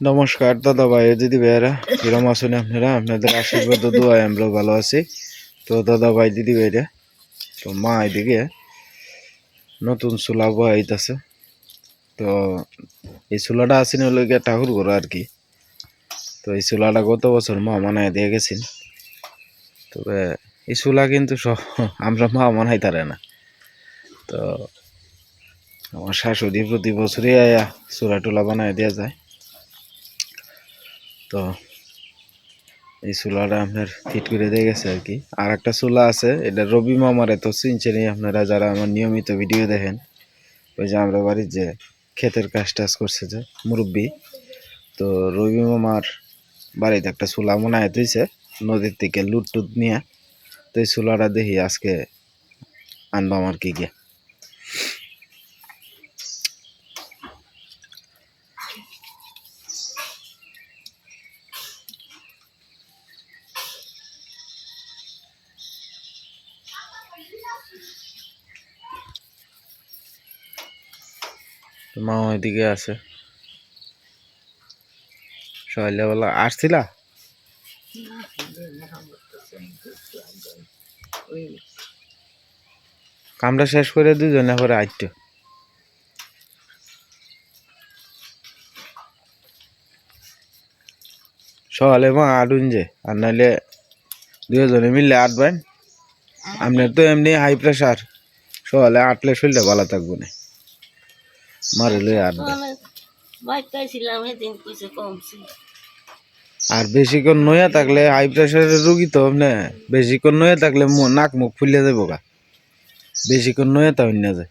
নমস্কার, দাদা ভাই, দিদি ভাইয়েরা, কিরম আছেন আপনারা? আপনাদের আশীর্বাদ দোয়ায় আমরা ভালো আছি। তো দাদা ভাই, দিদি ভাইরা, তো মা এদিকে নতুন চুলা বহাইতেছে। তো এই চুলাটা আসেন হলো ঠাকুর ঘর আর কি। তো এই চুলাটা গত বছর মা মানায় দিয়ে গেছেন। তবে এই চুলা কিন্তু সব আমরা মা মানাই তারে না। তো আমার শাশুড়ি প্রতি বছরই আয়া চুলা টুলা বানায় দেওয়া যায়। তো এই চুলাটা আপনার ফিট করে দিয়ে গেছে আর কি। আর একটা চুলা আছে, এটা রবি মামার এত চিনছেন আপনারা যারা আমার নিয়মিত ভিডিও দেখেন, ওই যে আমরা বাড়ির যে ক্ষেতের কাজ টাজ করছে যে মুরব্বী, তো রবি মামার বাড়িতে একটা চুলা মনে হয় তুইছে নদীর থেকে লুট টুট নিয়ে, তো এই চুলাটা দেখি আজকে আনব আমার কি গিয়ে। মা ওইদিকে আছে। সকালবেলা আসছিলা? কামটা শেষ করে দুজনে করে আইটো সকালে মা আটুন যে আর নাহলে দুজনে মিললে আটবেন আপনার তো এমনি হাই প্রেশার সকালে আটলে শরীরটা ভালো থাকব না। সেদিন কিছু কমছে। আর বেশিক্ষণ নয়া থাকলে হাই প্রেশারের রুগী তো না। বেশিক্ষণ নয়া থাকলে নাক মুখ ফুলে যাব গা। বেশিক্ষণ নয়া তা না যায়।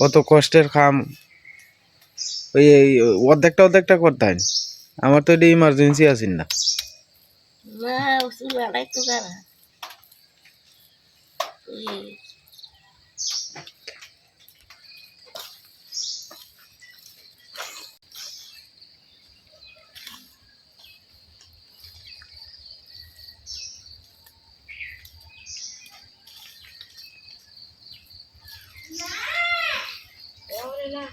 কত কষ্টের খাম। ওই এই অর্ধেকটা অর্ধেকটা করতে হয় আমার তো এটা ইমার্জেন্সি আছেন না। না চুলাটাই তো কারা।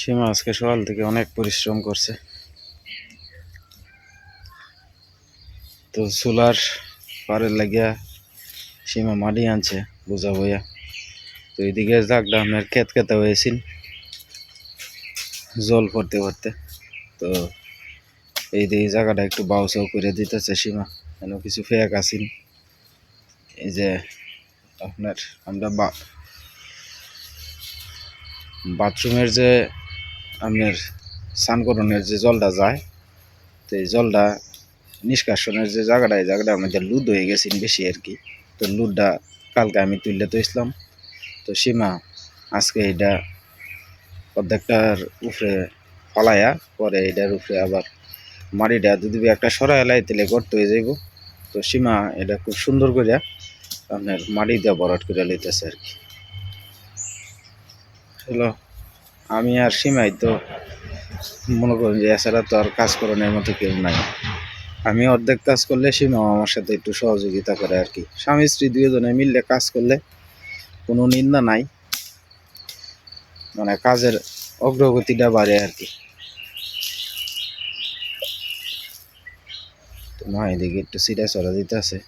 সীমা আজকে সকাল থেকে অনেক পরিশ্রম করছে। তো সোলার পারের লাগিয়া সীমা মাটি আনছে বোঝা বইয়া। তো এদিকে জাগটা আপনার খেত খেতে হয়েছিল জল পড়তে পড়তে। তো এই দিকে জায়গাটা একটু বাউসাও করে দিতেছে সীমা কেন কিছু ফেক আসিন এই যে আপনার আমরা বাথরুমের যে আপনার স্নানকরণের যে জলটা যায়, তো এই জলটা নিষ্কাশনের যে জায়গাটা, এই জায়গাটা আমাদের লুদ হয়ে গেছে বেশি আর কি। তো লুডটা কালকে আমি তুললে তো ইসলাম তো সীমা আজকে এটা অর্ধেকটার উপরে ফলাইয়া পরে এটার উপরে আবার মাটিটা যদি একটা সরাই এলাই তাহলে গর্ত হয়ে যাইব। তো সীমা এটা খুব সুন্দর করে আপনার মাটি দিয়ে বরাট করে লইতেছে আর কি। হ্যালো আমি আর সীমাই তো মনে করেন যে এছাড়া তো আর কাজ করানোর মতো কেউ নাই। আমি অর্ধেক কাজ করলে সীমাও আমার সাথে একটু সহযোগিতা করে আর কি। স্বামী স্ত্রী দুজনে মিললে কাজ করলে কোনো নিন্দা নাই। মানে কাজের অগ্রগতিটা বাড়ে আর কি। মা এদিকে একটু সিটা চড়া দিতে আছে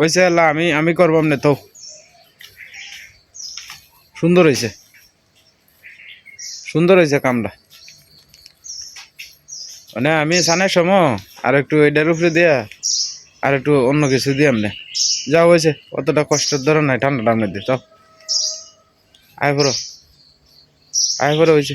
ওইসে আল্লাহ, আমি আমি করবাম না তো। সুন্দর হয়েছে সুন্দর হয়েছে কামটা। মানে আমি সানের সময় আর একটু এটার উপরে দিয়া, আর একটু অন্য কিছু দিয়ে আমনে। যা হয়েছে অতটা কষ্টের ধরে নাই ঠান্ডা টান্ডা দিয়ে চাও আয় পড়ো। আয় পড়ো হয়েছে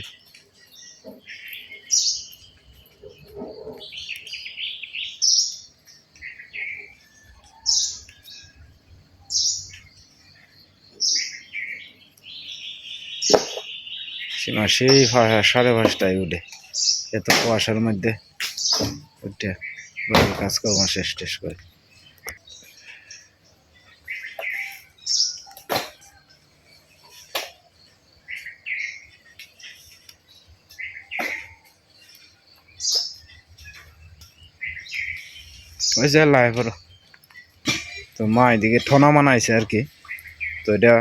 সীমা সেই সাড়ে পাঁচটায় উঠে। এত কুয়াশার মধ্যে উঠে বাড়ির কাজকর্ম শেষ টেস করে। ওই যে লাই পড়ো তো মা এদিকে ঠনা মানাইছে আর কি। তো এটা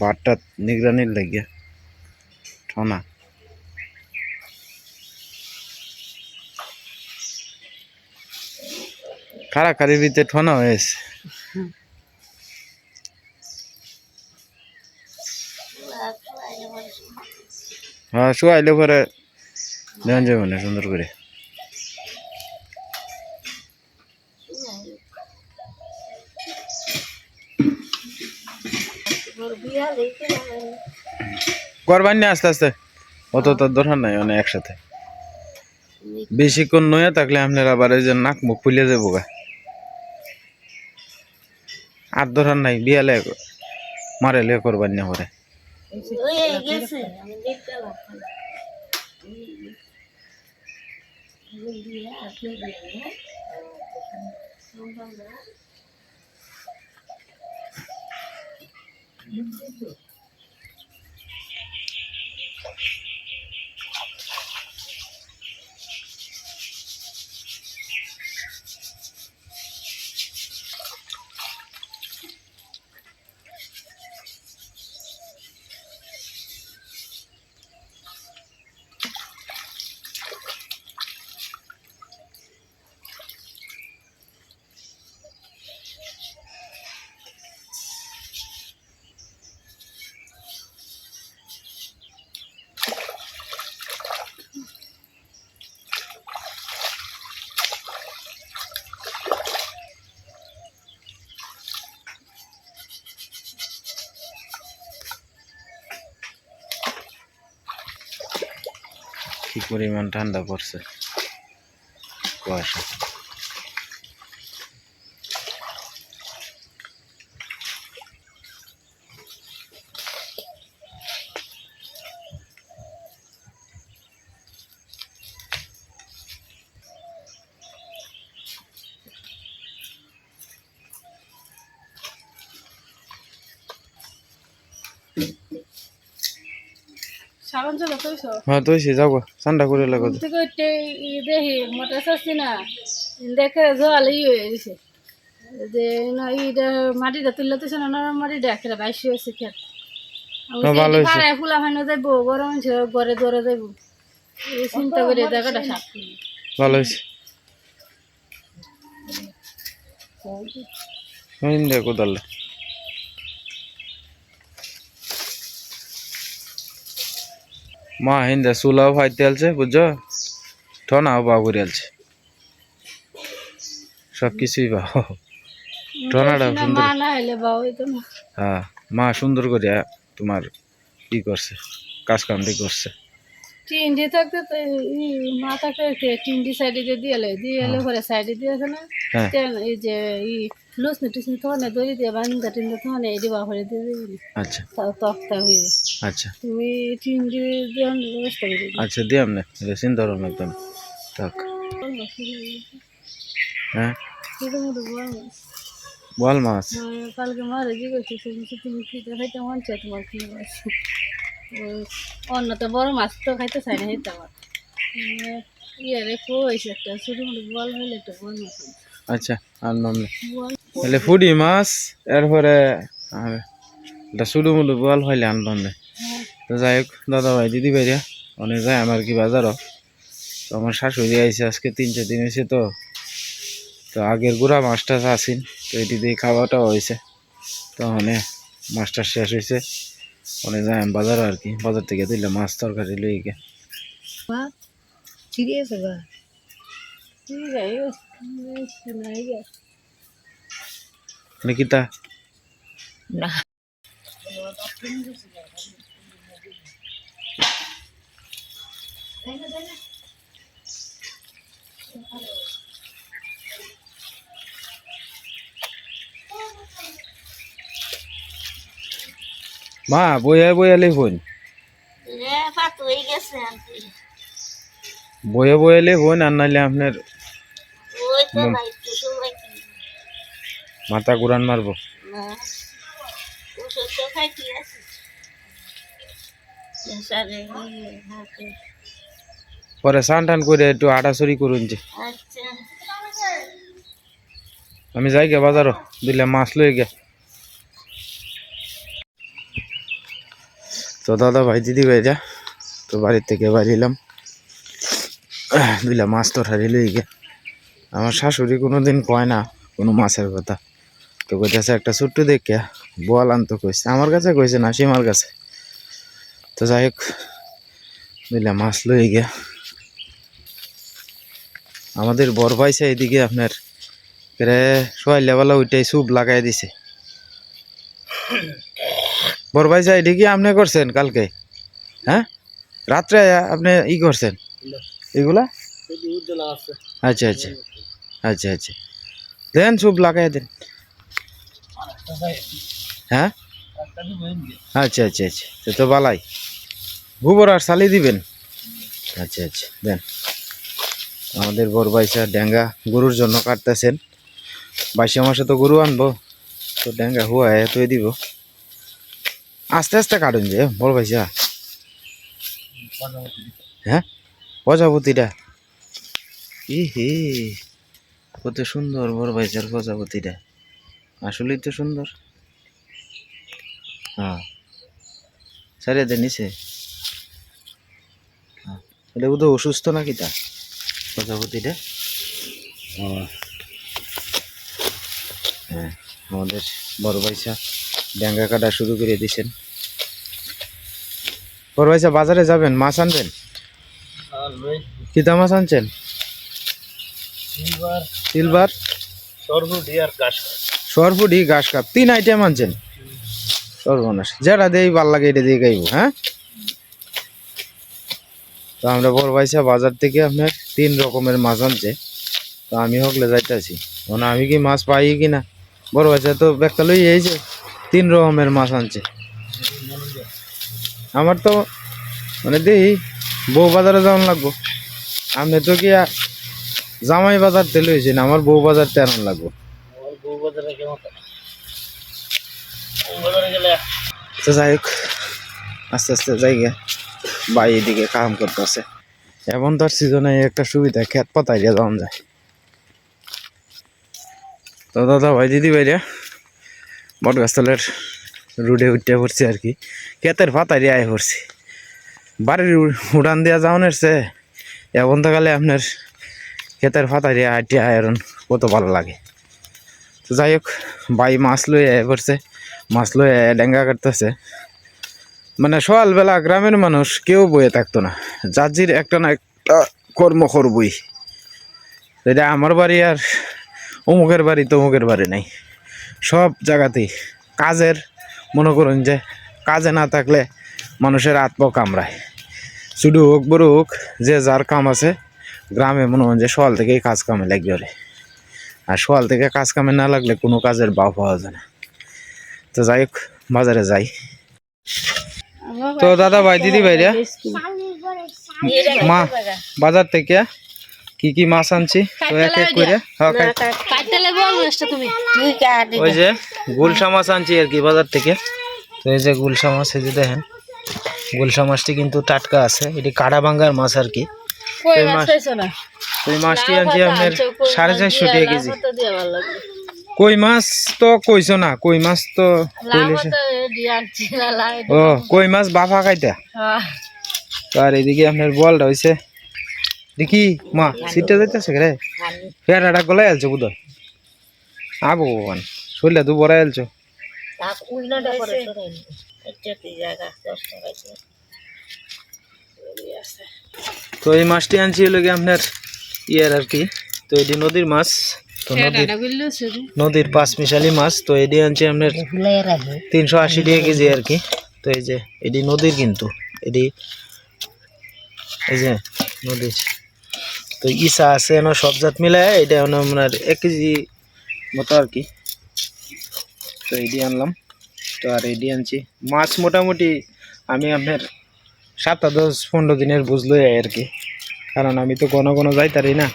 বাটটা নিগরানির লাগিয়া ঠনা কারাকারি ভিতরে ঠনা হয়েছে। হ্যাঁ শুয়াইলে পরে দেন যাবে না সুন্দর করে। বিয়া করবার নিয়ে আস্তে আস্তে। অত তো দরকার নাই, অনেক একসাথে। বেশিক্ষণ নয়ে থাকলে আপনার আবার এই যে নাক মুখ ফুলে যাব গা। আর দরকার নাই বিয়ালে মারেলে করবার নিয়ে পরে। ওই গেছে পরিমাণ ঠান্ডা পড়ছে কুয়াশা। হ্যাঁ তো সে যাব ঠান্ডা করে লাগো দেখি মোটর চাচ্ছি না দেখে জল ই হয়ে গেছে যে ইটা মাটিটা তুললে তো না নরম মাটিটা বাইশি হয়েছে খেত। ভালো ফুলা না গরম ঘরে দৌড়ে যাইবো চিন্তা করে জায়গাটা ভালো হয়েছে মা হিন্দে সুলাও ফাইতে আলছে বুঝছ? ঠনাও বা করে আলছে সব কিছুই বা ঠনাটা সুন্দর। হ্যাঁ মা সুন্দর করে তোমার ই করছে কাজ কামটি করছে। টিন্ডি থাকতে তো ই মা থাকতে টিন্ডি সাইডে দিয়ে দিয়ে এলো দিয়ে এলো করে সাইডে দিয়েছে না? হ্যাঁ। এই যে ই লুস নি টুসনি তখন দড়ি দিয়ে বান্ধা টিন্ডি এই দিবা করে দিয়ে দিবি। আচ্ছা। তাও তক্তা হয়ে আচ্ছা। তুমি টিন্ডি দিয়ে ব্যবস্থা করে আচ্ছা দিয়াম না চিন্তা করো না একদম। থাক। হ্যাঁ। বল বল মাছ। হ্যাঁ, কালকে মারে জিজ্ঞেস তুমি কি খাইতে মন চাই তোমার কি মাছ? অন্য তো বড় মাছ তো খাইতে চাই না হেঁটে আমার ইয়ে রে কইছে একটা মুধু বল হইলে একটা বল মাছ আচ্ছা আনলাম না বল। তাহলে ফুডি মাছ এরপরে আর এটা শুধু মুলু বল হইলে আনলাম না তো যাই হোক দাদা ভাই দিদি ভাইরা অনেক যায় আমার কি বাজারও। তো আমার শাশুড়ি আইছে আজকে তিন চার দিন হয়েছে তো। তো আগের গুড়া মাছটা আসিন তো এটি দিয়ে খাওয়াটাও হয়েছে তো অনেক মাছটা শেষ হয়েছে অনেক যায় বাজার আর কি বাজার থেকে দিলে মাছ তরকারি লই গিয়ে মা ঠিক আছে বা ঠিক আছে নাই গে নিকিতা না মা বইয়া বইয়া লিখুন। বইয়া বইয়া লিখুন আর নাহলে আপনার মাথা ঘুরান মারবো। পরে স্নান টান করে একটু আটাচড়ি করুন যে। আচ্ছা। আমি যাই গে বাজারও দিলে মাছ লই গে। তো দাদা ভাই, দিদি ভাইরা তো বাড়ির থেকে বাড়িলাম দিলে মাছ তো লই গে আমার শাশুড়ি কোনো দিন কয় না, কোনো মাছের কথা। তো কইতেছে, একটা ছোট্ট দেখে বোয়াল আনতো কইছে আমার কাছে কইছে না, সীমার কাছে। তো যাই হোক দিলে মাছ লই গিয়া। আমাদের বড় ভাইসা এদিকে আপনার করে সোয়াইলাবেলা ওইটাই সুপ লাগাই দিছে। বড় ভাই যাই এদিকে আপনি করছেন কালকে? হ্যাঁ? রাত্রে আপনি ই করছেন? এগুলা? আচ্ছা আচ্ছা। আচ্ছা আচ্ছা। দেন সুপ লাগাই দেন। হ্যাঁ? আচ্ছা আচ্ছা আচ্ছা। সে তো বালাই। গোবর আর চালি দিবেন? আচ্ছা আচ্ছা। দেন। আমাদের বড় ভাইসা ড্যাঙ্গা গরুর জন্য কাটতেছেন। বাইশে মাসে তো গরু আনব। তো ড্যাঙ্গা হুয়া তুই দিব। আস্তে আস্তে কাটুন যে বড় ভাইসা হ্যাঁ? প্রজাপতিটা। ই কত সুন্দর বড় ভাইসার প্রজাপতিটা। আসলেই তো সুন্দর। হ্যাঁ। সারিয়ে দে নিচে। হ্যাঁ। এটা বোধহয় অসুস্থ নাকি তা, প্রজাপতিটা? হ্যাঁ আমাদের বড় ভাইসা ড্যাঙ্গা কাটা শুরু করে দিয়েছেন ভাইসা বাজারে যাবেন? মাছ আনবেন? কিতা মাছ আনছেন? সিলভার। সরফুটি ঘাস কাপ। তিন আইটেম আনছেন? সর্বনাশ। যেটা দেই ভালো লাগে এটা দিয়ে খাইব হ্যাঁ? তো আমরা বড় ভাইসা বাজার থেকে আপনার তিন রকমের মাছ আনছে। তো আমি হকলে যাইতেছি। মানে আমি কি মাছ পাই কি না? বড় ভাইসা তো একটা লই এইছে তিন রকমের মাছ আনছে। আমার তো মানে দেই বউ বাজারে যাওয়ান লাগবো। আপনি তো কি জামাই বাজার তেল হয়েছেন আমার বউ বাজার তেমন লাগবো। তো যাই হোক আস্তে আস্তে যাই গে ভাই এদিকে কাম করতেছে। এখন তার সিজনে একটা সুবিধা খেত পাতাইয়া যাওয়া যায়। তো দাদা ভাই দিদি ভাইরা বট গাছতলের রুডে উঠে পড়ছি আর কি। ক্ষেতের পাতারি আয় পড়ছি। বাড়ির উড়ান দেওয়া যাওয়ানের সে এখন তো গেলে আপনার ক্ষেতের পাতারি আইটি আয়রন কত ভালো লাগে। তো যাই হোক ভাই মাছ লয়ে আয় পড়ছে, মাছ লয়ে ডেঙ্গা কাটতেছে। মানে সকালবেলা গ্রামের মানুষ কেউ বয়ে থাকতো না। জাজির একটা না একটা কর্ম করবই। এটা আমার বাড়ি আর অমুকের বাড়ি তমুকের বাড়ি নাই। সব জায়গাতেই কাজের, মনে করুন যে কাজে না থাকলে মানুষের আত্ম কামড়ায়। শুধু হোক বড় হোক যে যার কাম আছে, গ্রামে মনে হয় যে সকাল থেকেই কাজ কামে লাগবে ওরে। আর সকাল থেকে কাজ কামে না লাগলে কোনো কাজের বাও পাওয়া যায় না। তো যাই হোক, বাজারে যাই। তো দাদা ভাই, দিদি ভাইরে মা, বাজার থেকে কি কি মাছ আনছি? তো এক এক করে। মাছটা তুমি। ওই যে গুলশা মাছ আনছি আর কি বাজার থেকে। তো এই যে গুলশা মাছ এই যে দেখেন গুলশা মাছটি কিন্তু টাটকা আছে। এটি কাড়া ভাঙ্গার মাছ আর কি। এই মাছ এই মাছটি আনছি আপনার সাড়ে চারশো টাকা কেজি। কই মাছ তো কইছো না কই মাছ তো ও কই মাছ বাফা খাইতা? আর এদিকে আপনার বলটা হইছে দেখি মা সিটটা যাইতেছে রে? ফেরাটা গলায় আলছো বুধ আবো ভগবান শরীরটা কি দশ টাকা দিয়ে। তো এই মাছটি আনছি হলো গিয়ে আপনার ইয়ের আর কি। তো এটি নদীর মাছ তো নদীর নদীর পাঁচ মিশালি মাছ তো এটি আনছি আপনার তিনশো আশি টাকা কেজি আর কি। তো এই যে এটি নদীর কিন্তু এটি এই যে নদীর। তো ইসা আছে সব জাত মিলায় এটা হলো আপনার এক কেজি মতো আর কি। তো এটি আনলাম। তো আর এটি আনছি। মাছ মোটামুটি আমি আপনার সাতটা দশ পনেরো দিনের বুঝলোই আর কি। কারণ আমি তো কোনো কোনো যাইতারি না,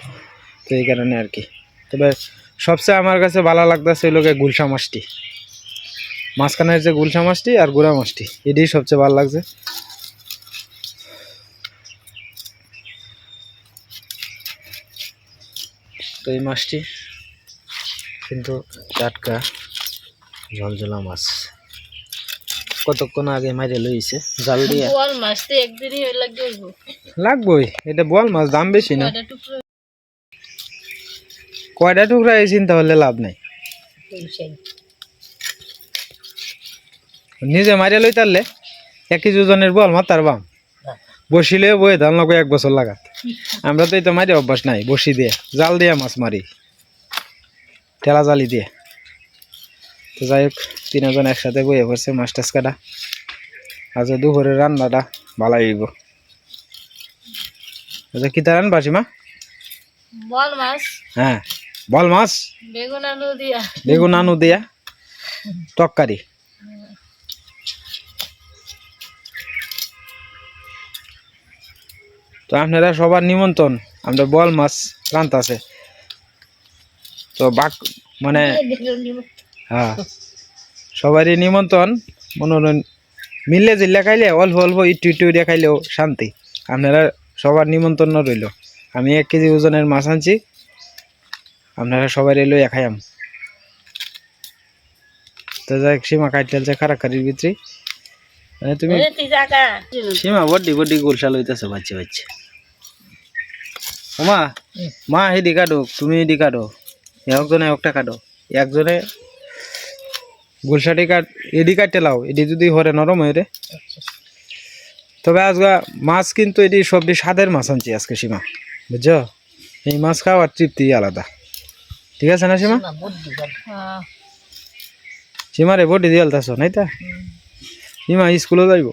তো এই কারণে আর কি। তবে সবচেয়ে আমার কাছে ভালো লাগতেছে ওই লোকে গুলশা মাছটি। মাঝখানের যে গুলশা মাছটি আর গুড়া মাছটি। এটাই সবচেয়ে ভালো লাগছে। তো এই মাছটি কিন্তু টাটকা ঝলঝলা মাছ। কতক্ষণ আগে মাইরে লইছে? জাল দিয়ে? বল মাছ তো একদিনই লাগবে লাগবই এটা বল মাছ দাম বেশি না। কয়টা টুকরো? চিন্তা হলে লাভ নাই। নিজে মারিয়া লই তারলে এক কেজি ওজনের বল মাতার বাম। বসিলে বয়ে ধান লাগবে এক বছর লাগাত। আমরা তো তো মারি অভ্যাস নাই বসি দিয়ে জাল দিয়ে মাছ মারি। ঠেলা জালি দিয়ে। তো যাই হোক তিনজন একসাথে বয়ে পড়ছে মাছ টাছ কাটা। আজ দুপুরের রান্নাটা ভালো হইব। আচ্ছা কি তার রান্না মা বল মাছ। হ্যাঁ বল মাছ। বেগুন আলু দিয়া। বেগুন আনু দিয়া। তরকারি। তো আপনারা সবার নিমন্ত্রণ আমরা বল মাছ রান্ত আছে তো বাক মানে হ্যাঁ। সবারই নিমন্ত্রণ মনোরঞ্জন মিললে জিল্লা খাইলে অল্প অল্প ইটু ইটু দিয়ে খাইলেও শান্তি। আপনারা সবার নিমন্ত্রণ রইল। আমি এক কেজি ওজনের মাছ আনছি। আপনারা সবাই এলো খাইয়াম তো যাই সীমা কাটতে চলছে খারাকারির ভিতরে মানে তুমি সীমা বড্ডি বড্ডি গোলশাল হইতেছে বাচ্চা বাচ্চা। ওমা মা হেডি কাটো তুমি এডি কাটো। একজনে একটা কাটো একজনে গোলশাটি কাট এডি কাটতে লাও এডি যদি হরে নরম হয়ে রে। তবে আজকে মাছ কিন্তু এটি সবটি স্বাদের মাছ আনছি আজকে সীমা বুঝছ? এই মাছ খাওয়ার তৃপ্তি আলাদা। ঠিক আছে না সীমা? হ্যাঁ। সীমারে বডি দিয়ে আলতাছ নাই তা? সীমা স্কুলে যাইব।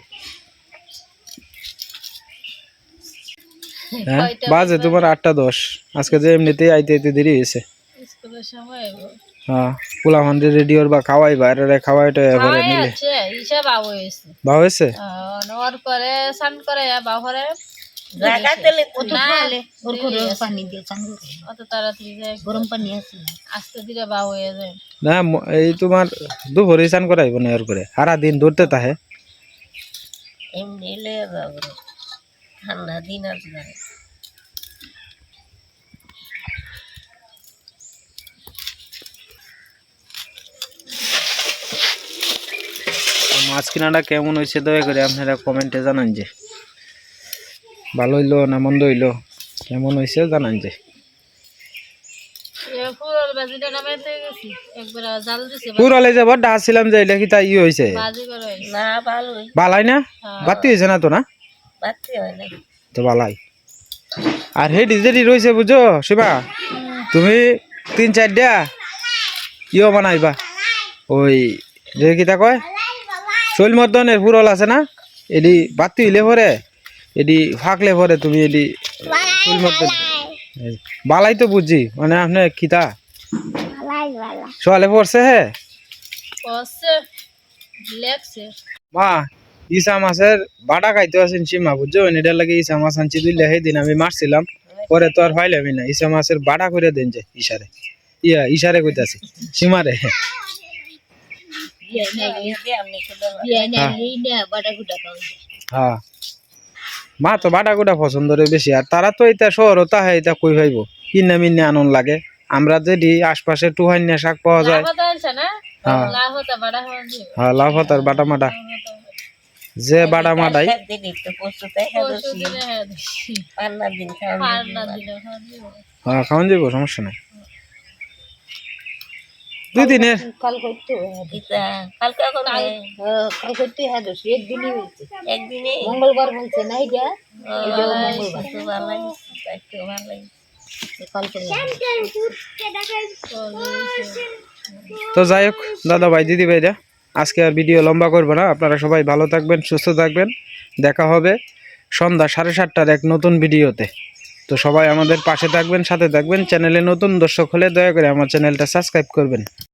হ্যাঁ বাজে? তোমার আটটা দশ। আজকে যে এমনিতেই আইতে আইতে দেরি হয়েছে। হ্যাঁ পোলা রেডিওর বা খাওয়াই বাইরে খাওয়াইটা করে খাওয়াই নিলে। হিসাব আবু হয়েছে বা হয়েছে নর করে সান করে বাহরে জায়গা তেলে কত না, খালে ওর করে দিয়ে পানি দিয়ে চান করে। অত তাড়াতাড়ি যায় গরম পানি আছে। আস্তে ধীরে বাউ যায়। না এই তোমার দুপুরে স্নান করাইব না এর করে সারা দিন দৌড়তে তাহে। এমনি ঠান্ডা দিন আর মাছ কিনাটা কেমন হয়েছে দয়া করে আপনারা কমেন্টে জানান যে। ভালো হইল না মন্দ হইল? কেমন হয়েছে জানান যে। এ ফুল বাজিটা নামাইতে গেছি। একবার জাল দিছে পুরালে যাব ডাকছিলাম যে এটা কি তাই ই হয়েছে? বাজি করে হয়েছে। না ভালোই বালাই না? হ্যাঁ। বাতি হয়েছে না তো না? তো বালাই। আর হে ডিজেটি রয়েছে বুঝো শিবা? তুমি তিন চারটা ইও বানাইবা। ওই যে কিতা কয়? শৈল মর্দনের ফুরল আছে না? এডি বাতি হইলে পরে এডি ফাঁকলে পরে তুমি এডি শৈল মর্দন বালাই তো বুঝছি মানে আপনি কিতা সোয়ালে পড়ছে হে? মা ইসা মাছের বাটা খাইতে আছেন সীমা বুঝছ? এটার লাগে ইসা মাছ আনছি দুইলে দিন আমি মারছিলাম পরে তো আর ফাইলামই না। ইসা মাছের বাটা করে দেন যে ইশারে ইয়া ইশারে কইতাছি সীমারে। হ্যাঁ মা তো বাটা গুটা পছন্দ রে বেশি আর তারা তো এটা শহর তাহে এটা কই ভাইব কিনে মিনে আনন্দ লাগে আমরা যদি আশপাশে টুহাইনা শাক পাওয়া যায় হ্যাঁ লাভ বড় হ্যাঁ হতার বাটা মাটা যে বাটা মাটাই হ্যাঁ। হ্যাঁ খাওয়ান যাব সমস্যা নাই দুই দিনের। কাল করতে কালকে কাল করতে হ্যাঁ দোষ একদিনই হয়েছে। একদিনে মঙ্গলবার বলছে না এটা? মঙ্গলবার। একটু ভালো তো যাই হোক দাদা ভাই দিদি ভাইরা আজকে আর ভিডিও লম্বা করব না। আপনারা সবাই ভালো থাকবেন সুস্থ থাকবেন। দেখা হবে সন্ধ্যা সাড়ে সাতটার এক নতুন ভিডিওতে। তো সবাই আমাদের পাশে থাকবেন সাথে থাকবেন। চ্যানেলে নতুন দর্শক হলে দয়া করে আমার চ্যানেলটা সাবস্ক্রাইব করবেন।